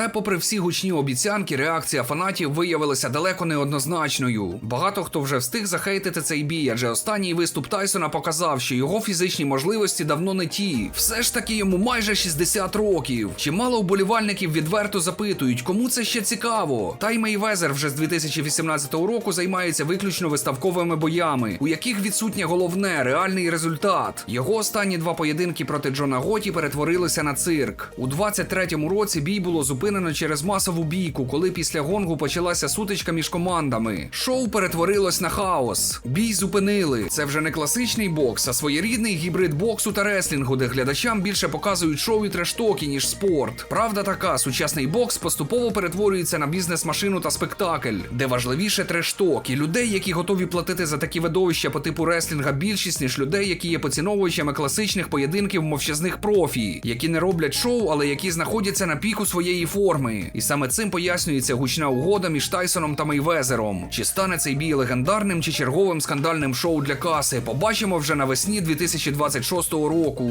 Але, попри всі гучні обіцянки, реакція фанатів виявилася далеко не однозначною. Багато хто вже встиг захейтити цей бій, адже останній виступ Тайсона показав, що його фізичні можливості давно не ті. Все ж таки йому майже 60 років. Чимало вболівальників відверто запитують, кому це ще цікаво. Та й Мейвезер вже з 2018 року займається виключно виставковими боями, у яких відсутнє головне реальний результат. Його останні два поєдинки проти Джона Готі перетворилися на цирк. У 23-му році бій було зупинено через масову бійку, коли після гонгу почалася сутичка між командами. Шоу перетворилось на хаос. Бій зупинили. Це вже не класичний бокс, а своєрідний гібрид боксу та реслінгу, де глядачам більше показують шоу і трештоки, ніж спорт. Правда така, сучасний бокс поступово перетворюється на бізнес-машину та спектакль, де важливіше трешток і людей, які готові платити за такі видовища по типу реслінга більшість, ніж людей, які є поціновувачами класичних поєдинків мовчазних профі, які не роблять шоу, але які знаходяться на піку своєї форми. І саме цим пояснюється гучна угода між Тайсоном та Мейвезером. Чи стане цей бій легендарним чи черговим скандальним шоу для каси? Побачимо вже навесні 2026 року.